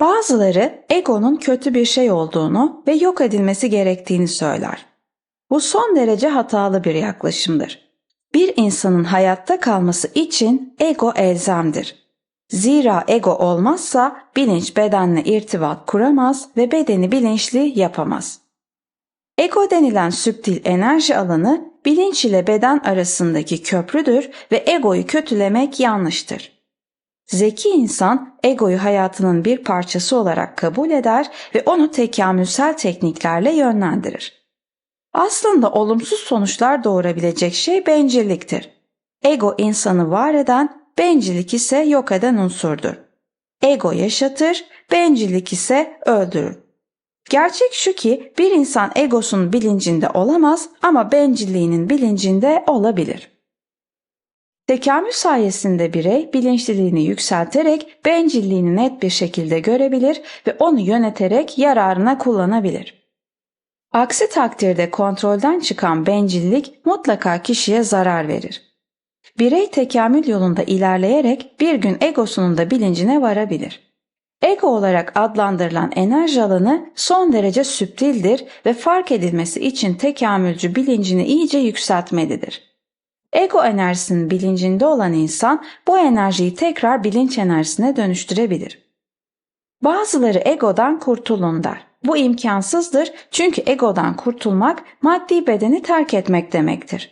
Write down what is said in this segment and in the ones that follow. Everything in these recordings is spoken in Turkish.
Bazıları egonun kötü bir şey olduğunu ve yok edilmesi gerektiğini söyler. Bu son derece hatalı bir yaklaşımdır. Bir insanın hayatta kalması için ego elzemdir. Zira ego olmazsa bilinç bedenle irtibat kuramaz ve bedeni bilinçli yapamaz. Ego denilen süptil enerji alanı bilinç ile beden arasındaki köprüdür ve egoyu kötülemek yanlıştır. Zeki insan egoyu hayatının bir parçası olarak kabul eder ve onu tekamülsel tekniklerle yönlendirir. Aslında olumsuz sonuçlar doğurabilecek şey bencilliktir. Ego insanı var eden, bencillik ise yok eden unsurdur. Ego yaşatır, bencillik ise öldürür. Gerçek şu ki bir insan egosunun bilincinde olamaz ama bencilliğinin bilincinde olabilir. Tekamül sayesinde birey bilinçliliğini yükselterek bencilliğini net bir şekilde görebilir ve onu yöneterek yararına kullanabilir. Aksi takdirde kontrolden çıkan bencillik mutlaka kişiye zarar verir. Birey tekamül yolunda ilerleyerek bir gün egosunun da bilincine varabilir. Ego olarak adlandırılan enerji alanı son derece süptildir ve fark edilmesi için tekamülcü bilincini iyice yükseltmelidir. Ego enerjisinin bilincinde olan insan bu enerjiyi tekrar bilinç enerjisine dönüştürebilir. Bazıları egodan kurtulun der. Bu imkansızdır çünkü egodan kurtulmak maddi bedeni terk etmek demektir.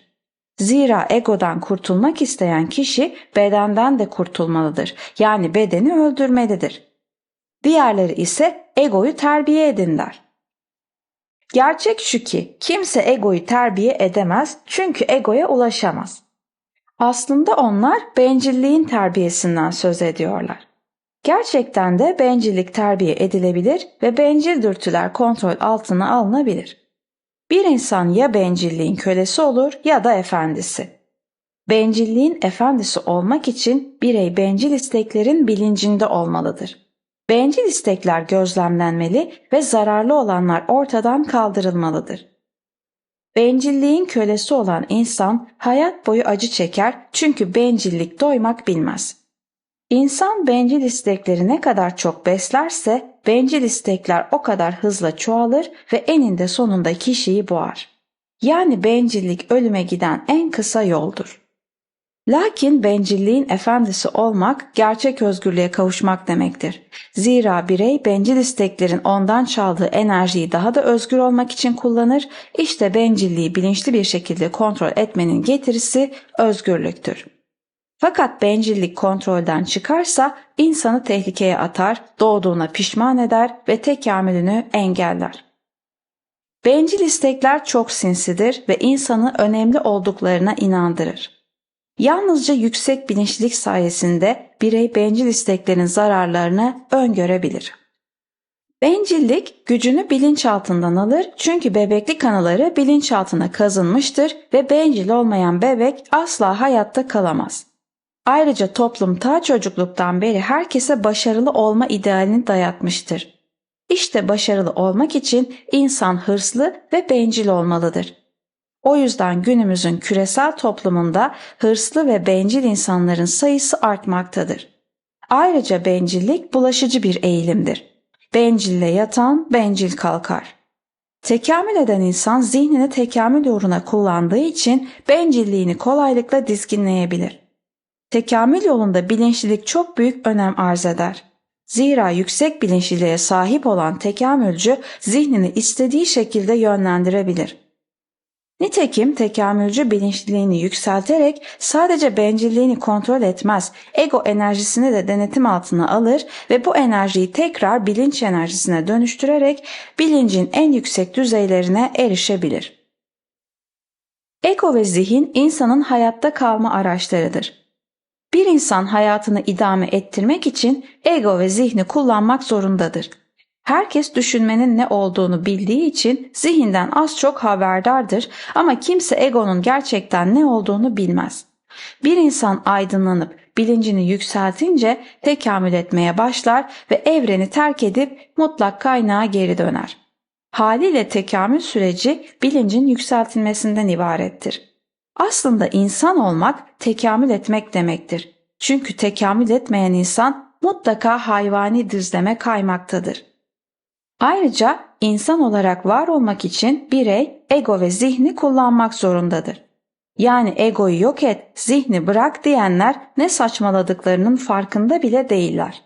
Zira egodan kurtulmak isteyen kişi bedenden de kurtulmalıdır. Yani bedeni öldürmelidir. Diğerleri ise egoyu terbiye edin der. Gerçek şu ki kimse egoyu terbiye edemez çünkü egoya ulaşamaz. Aslında onlar bencilliğin terbiyesinden söz ediyorlar. Gerçekten de bencillik terbiye edilebilir ve bencil dürtüler kontrol altına alınabilir. Bir insan ya bencilliğin kölesi olur ya da efendisi. Bencilliğin efendisi olmak için birey bencil isteklerin bilincinde olmalıdır. Bencil istekler gözlemlenmeli ve zararlı olanlar ortadan kaldırılmalıdır. Bencilliğin kölesi olan insan hayat boyu acı çeker çünkü bencillik doymak bilmez. İnsan bencil istekleri ne kadar çok beslerse bencil istekler o kadar hızla çoğalır ve eninde sonunda kişiyi boğar. Yani bencillik ölüme giden en kısa yoldur. Lakin bencilliğin efendisi olmak gerçek özgürlüğe kavuşmak demektir. Zira birey bencil isteklerin ondan çaldığı enerjiyi daha da özgür olmak için kullanır. İşte bencilliği bilinçli bir şekilde kontrol etmenin getirisi özgürlüktür. Fakat bencillik kontrolden çıkarsa insanı tehlikeye atar, doğduğuna pişman eder ve tekamülünü engeller. Bencil istekler çok sinsidir ve insanı önemli olduklarına inandırır. Yalnızca yüksek bilinçlilik sayesinde birey bencil isteklerin zararlarını öngörebilir. Bencillik gücünü bilinçaltından alır çünkü bebeklik anıları bilinçaltına kazınmıştır ve bencil olmayan bebek asla hayatta kalamaz. Ayrıca toplum ta çocukluktan beri herkese başarılı olma idealini dayatmıştır. İşte başarılı olmak için insan hırslı ve bencil olmalıdır. O yüzden günümüzün küresel toplumunda hırslı ve bencil insanların sayısı artmaktadır. Ayrıca bencillik bulaşıcı bir eğilimdir. Bencille yatan bencil kalkar. Tekamül eden insan zihnini tekamül uğruna kullandığı için bencilliğini kolaylıkla dizginleyebilir. Tekamül yolunda bilinçlilik çok büyük önem arz eder. Zira yüksek bilinçliliğe sahip olan tekamülcü zihnini istediği şekilde yönlendirebilir. Nitekim tekamülcü bilinçliliğini yükselterek sadece bencilliğini kontrol etmez, ego enerjisini de denetim altına alır ve bu enerjiyi tekrar bilinç enerjisine dönüştürerek bilincin en yüksek düzeylerine erişebilir. Ego ve zihin insanın hayatta kalma araçlarıdır. Bir insan hayatını idame ettirmek için ego ve zihni kullanmak zorundadır. Herkes düşünmenin ne olduğunu bildiği için zihinden az çok haberdardır ama kimse egonun gerçekten ne olduğunu bilmez. Bir insan aydınlanıp bilincini yükseltince tekamül etmeye başlar ve evreni terk edip mutlak kaynağa geri döner. Haliyle tekamül süreci bilincin yükseltilmesinden ibarettir. Aslında insan olmak tekamül etmek demektir. Çünkü tekamül etmeyen insan mutlaka hayvani düzleme kaymaktadır. Ayrıca insan olarak var olmak için birey ego ve zihni kullanmak zorundadır. Yani egoyu yok et, zihni bırak diyenler ne saçmaladıklarının farkında bile değiller.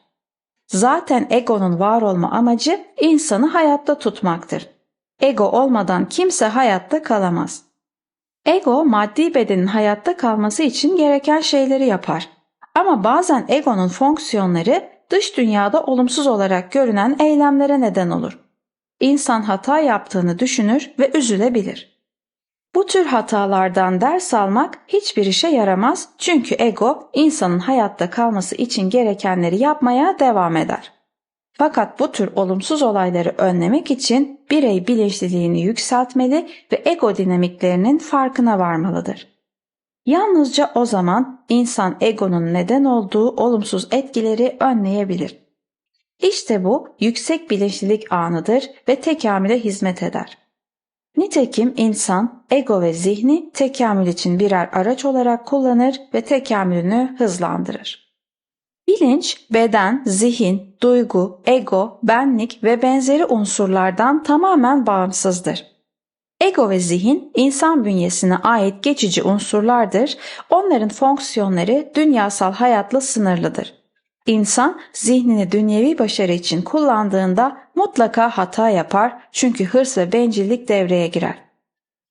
Zaten egonun var olma amacı insanı hayatta tutmaktır. Ego olmadan kimse hayatta kalamaz. Ego maddi bedenin hayatta kalması için gereken şeyleri yapar. Ama bazen egonun fonksiyonları dış dünyada olumsuz olarak görünen eylemlere neden olur. İnsan hata yaptığını düşünür ve üzülebilir. Bu tür hatalardan ders almak hiçbir işe yaramaz çünkü ego insanın hayatta kalması için gerekenleri yapmaya devam eder. Fakat bu tür olumsuz olayları önlemek için birey bilinçliliğini yükseltmeli ve ego dinamiklerinin farkına varmalıdır. Yalnızca o zaman insan egonun neden olduğu olumsuz etkileri önleyebilir. İşte bu yüksek bilinçlilik anıdır ve tekamüle hizmet eder. Nitekim insan ego ve zihni tekamül için birer araç olarak kullanır ve tekamülünü hızlandırır. Bilinç, beden, zihin, duygu, ego, benlik ve benzeri unsurlardan tamamen bağımsızdır. Ego ve zihin insan bünyesine ait geçici unsurlardır. Onların fonksiyonları dünyasal hayatla sınırlıdır. İnsan zihnini dünyevi başarı için kullandığında mutlaka hata yapar çünkü hırs ve bencillik devreye girer.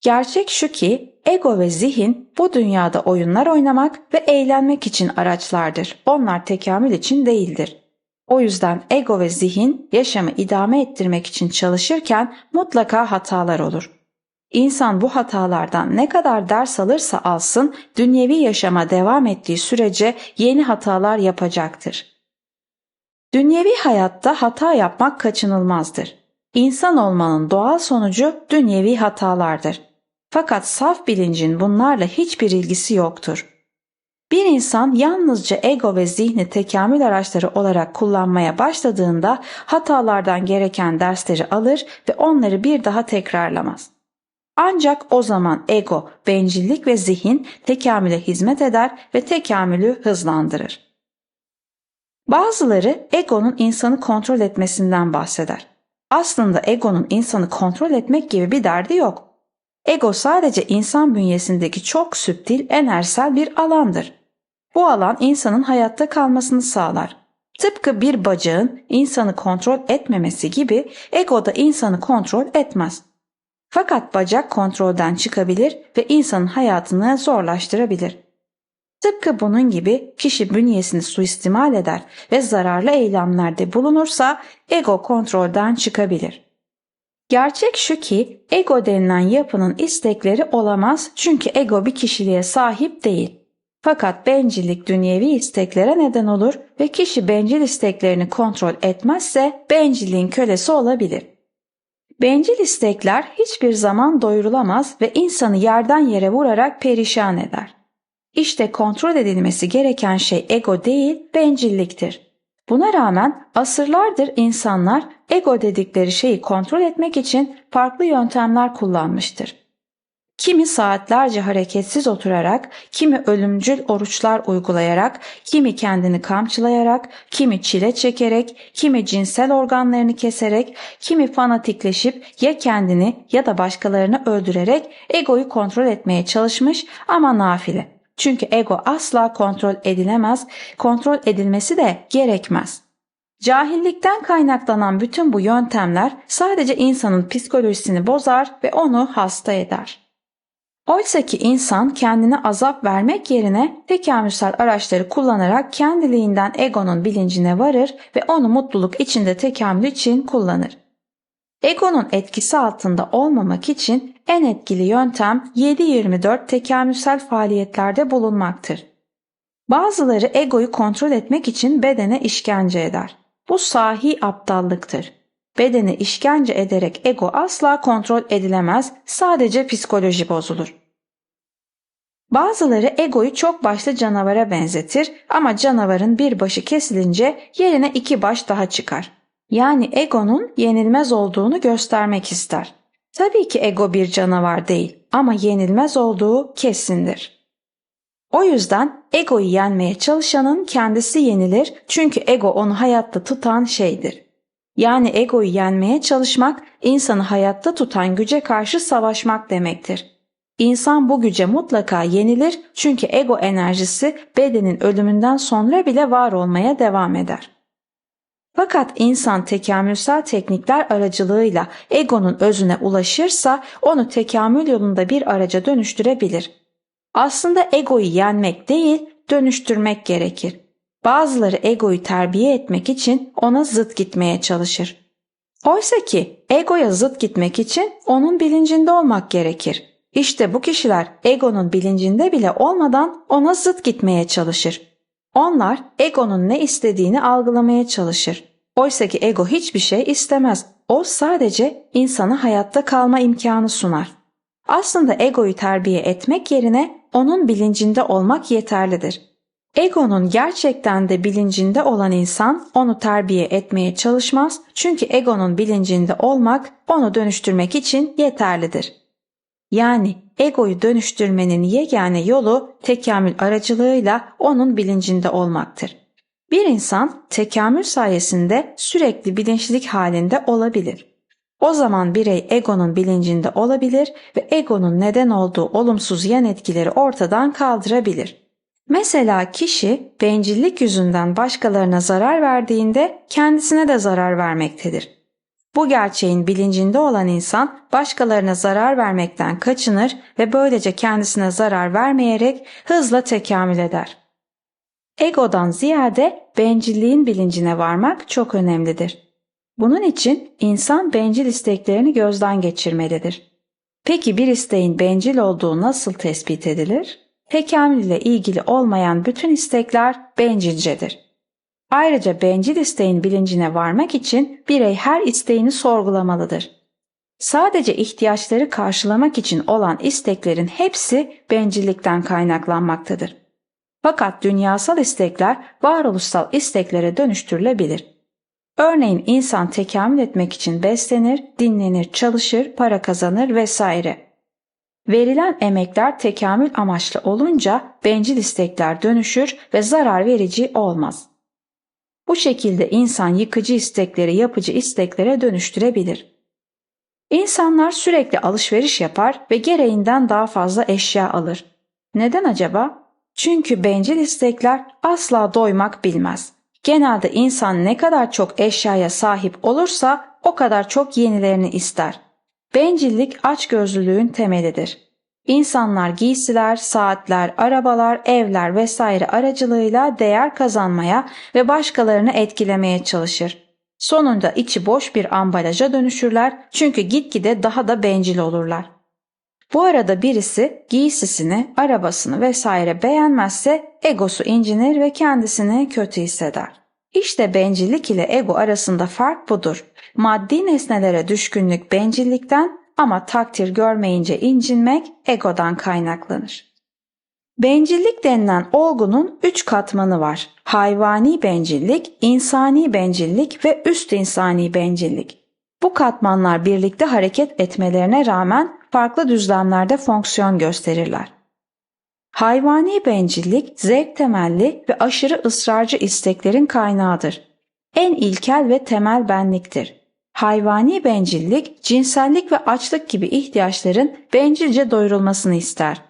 Gerçek şu ki ego ve zihin bu dünyada oyunlar oynamak ve eğlenmek için araçlardır. Onlar tekamül için değildir. O yüzden ego ve zihin yaşamı idame ettirmek için çalışırken mutlaka hatalar olur. İnsan bu hatalardan ne kadar ders alırsa alsın dünyevi yaşama devam ettiği sürece yeni hatalar yapacaktır. Dünyevi hayatta hata yapmak kaçınılmazdır. İnsan olmanın doğal sonucu dünyevi hatalardır. Fakat saf bilincin bunlarla hiçbir ilgisi yoktur. Bir insan yalnızca ego ve zihni tekamül araçları olarak kullanmaya başladığında hatalardan gereken dersleri alır ve onları bir daha tekrarlamaz. Ancak o zaman ego, bencillik ve zihin tekamüle hizmet eder ve tekamülü hızlandırır. Bazıları egonun insanı kontrol etmesinden bahseder. Aslında egonun insanı kontrol etmek gibi bir derdi yok. Ego sadece insan bünyesindeki çok süptil, enerjisel bir alandır. Bu alan insanın hayatta kalmasını sağlar. Tıpkı bir bacağın insanı kontrol etmemesi gibi ego da insanı kontrol etmez. Fakat bacak kontrolden çıkabilir ve insanın hayatını zorlaştırabilir. Tıpkı bunun gibi kişi bünyesini suistimal eder ve zararlı eylemlerde bulunursa ego kontrolden çıkabilir. Gerçek şu ki ego denilen yapının istekleri olamaz çünkü ego bir kişiliğe sahip değil. Fakat bencillik dünyevi isteklere neden olur ve kişi bencil isteklerini kontrol etmezse bencilliğin kölesi olabilir. Bencil istekler hiçbir zaman doyurulamaz ve insanı yerden yere vurarak perişan eder. İşte kontrol edilmesi gereken şey ego değil, bencilliktir. Buna rağmen asırlardır insanlar ego dedikleri şeyi kontrol etmek için farklı yöntemler kullanmıştır. Kimi saatlerce hareketsiz oturarak, kimi ölümcül oruçlar uygulayarak, kimi kendini kamçılayarak, kimi çile çekerek, kimi cinsel organlarını keserek, kimi fanatikleşip ya kendini ya da başkalarını öldürerek egoyu kontrol etmeye çalışmış ama nafile. Çünkü ego asla kontrol edilemez, kontrol edilmesi de gerekmez. Cahillikten kaynaklanan bütün bu yöntemler sadece insanın psikolojisini bozar ve onu hasta eder. Oysa ki insan kendine azap vermek yerine tekamülsel araçları kullanarak kendiliğinden egonun bilincine varır ve onu mutluluk içinde tekamül için kullanır. Egonun etkisi altında olmamak için en etkili yöntem 7-24 tekamülsel faaliyetlerde bulunmaktır. Bazıları egoyu kontrol etmek için bedene işkence eder. Bu sahi aptallıktır. Bedeni işkence ederek ego asla kontrol edilemez, sadece psikoloji bozulur. Bazıları egoyu çok başlı canavara benzetir ama canavarın bir başı kesilince yerine iki baş daha çıkar. Yani egonun yenilmez olduğunu göstermek ister. Tabii ki ego bir canavar değil ama yenilmez olduğu kesindir. O yüzden egoyu yenmeye çalışanın kendisi yenilir çünkü ego onu hayatta tutan şeydir. Yani egoyu yenmeye çalışmak insanı hayatta tutan güce karşı savaşmak demektir. İnsan bu güce mutlaka yenilir çünkü ego enerjisi bedenin ölümünden sonra bile var olmaya devam eder. Fakat insan tekamülsel teknikler aracılığıyla egonun özüne ulaşırsa onu tekamül yolunda bir araca dönüştürebilir. Aslında egoyu yenmek değil, dönüştürmek gerekir. Bazıları egoyu terbiye etmek için ona zıt gitmeye çalışır. Oysa ki egoya zıt gitmek için onun bilincinde olmak gerekir. İşte bu kişiler egonun bilincinde bile olmadan ona zıt gitmeye çalışır. Onlar egonun ne istediğini algılamaya çalışır. Oysa ki ego hiçbir şey istemez. O sadece insana hayatta kalma imkanı sunar. Aslında egoyu terbiye etmek yerine onun bilincinde olmak yeterlidir. Egonun gerçekten de bilincinde olan insan onu terbiye etmeye çalışmaz çünkü egonun bilincinde olmak onu dönüştürmek için yeterlidir. Yani egoyu dönüştürmenin yegane yolu tekamül aracılığıyla onun bilincinde olmaktır. Bir insan tekamül sayesinde sürekli bilinçlik halinde olabilir. O zaman birey egonun bilincinde olabilir ve egonun neden olduğu olumsuz yan etkileri ortadan kaldırabilir. Mesela kişi bencillik yüzünden başkalarına zarar verdiğinde kendisine de zarar vermektedir. Bu gerçeğin bilincinde olan insan başkalarına zarar vermekten kaçınır ve böylece kendisine zarar vermeyerek hızla tekamül eder. Egodan ziyade bencilliğin bilincine varmak çok önemlidir. Bunun için insan bencil isteklerini gözden geçirmelidir. Peki bir isteğin bencil olduğu nasıl tespit edilir? Tekamül ile ilgili olmayan bütün istekler bencilcedir. Ayrıca bencil isteğin bilincine varmak için birey her isteğini sorgulamalıdır. Sadece ihtiyaçları karşılamak için olan isteklerin hepsi bencillikten kaynaklanmaktadır. Fakat dünyasal istekler varoluşsal isteklere dönüştürülebilir. Örneğin insan tekamül etmek için beslenir, dinlenir, çalışır, para kazanır vesaire. Verilen emekler tekamül amaçlı olunca bencil istekler dönüşür ve zarar verici olmaz. Bu şekilde insan yıkıcı istekleri yapıcı isteklere dönüştürebilir. İnsanlar sürekli alışveriş yapar ve gereğinden daha fazla eşya alır. Neden acaba? Çünkü bencil istekler asla doymak bilmez. Genelde insan ne kadar çok eşyaya sahip olursa o kadar çok yenilerini ister. Bencillik açgözlülüğün temelidir. İnsanlar giysiler, saatler, arabalar, evler vesaire aracılığıyla değer kazanmaya ve başkalarını etkilemeye çalışır. Sonunda içi boş bir ambalaja dönüşürler çünkü gitgide daha da bencil olurlar. Bu arada birisi giysisini, arabasını vesaire beğenmezse egosu incinir ve kendisini kötü hisseder. İşte bencillik ile ego arasında fark budur. Maddi nesnelere düşkünlük bencillikten ama takdir görmeyince incinmek egodan kaynaklanır. Bencillik denilen olgunun üç katmanı var. Hayvani bencillik, insani bencillik ve üst insani bencillik. Bu katmanlar birlikte hareket etmelerine rağmen farklı düzlemlerde fonksiyon gösterirler. Hayvani bencillik zevk temelli ve aşırı ısrarcı isteklerin kaynağıdır. En ilkel ve temel benliktir. Hayvani bencillik, cinsellik ve açlık gibi ihtiyaçların bencilce doyurulmasını ister.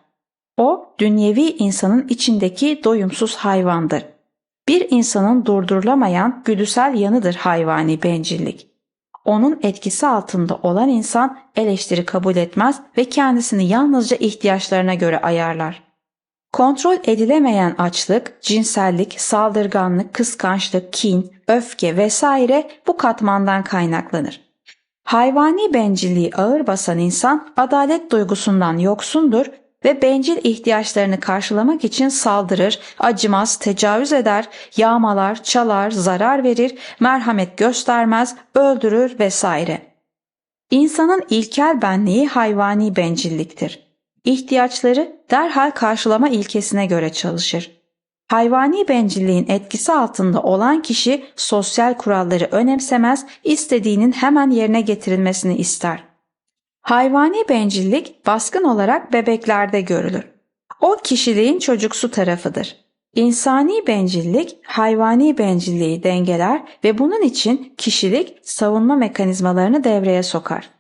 O, dünyevi insanın içindeki doyumsuz hayvandır. Bir insanın durdurulamayan güdüsel yanıdır hayvani bencillik. Onun etkisi altında olan insan eleştiri kabul etmez ve kendisini yalnızca ihtiyaçlarına göre ayarlar. Kontrol edilemeyen açlık, cinsellik, saldırganlık, kıskançlık, kin, öfke vesaire bu katmandan kaynaklanır. Hayvani bencilliği ağır basan insan adalet duygusundan yoksundur ve bencil ihtiyaçlarını karşılamak için saldırır, acımaz, tecavüz eder, yağmalar, çalar, zarar verir, merhamet göstermez, öldürür vesaire. İnsanın ilkel benliği hayvani bencilliktir ihtiyaçları derhal karşılama ilkesine göre çalışır. Hayvani bencilliğin etkisi altında olan kişi sosyal kuralları önemsemez, istediğinin hemen yerine getirilmesini ister. Hayvani bencillik baskın olarak bebeklerde görülür. O kişiliğin çocuksu tarafıdır. İnsani bencillik hayvani bencilliği dengeler ve bunun için kişilik savunma mekanizmalarını devreye sokar.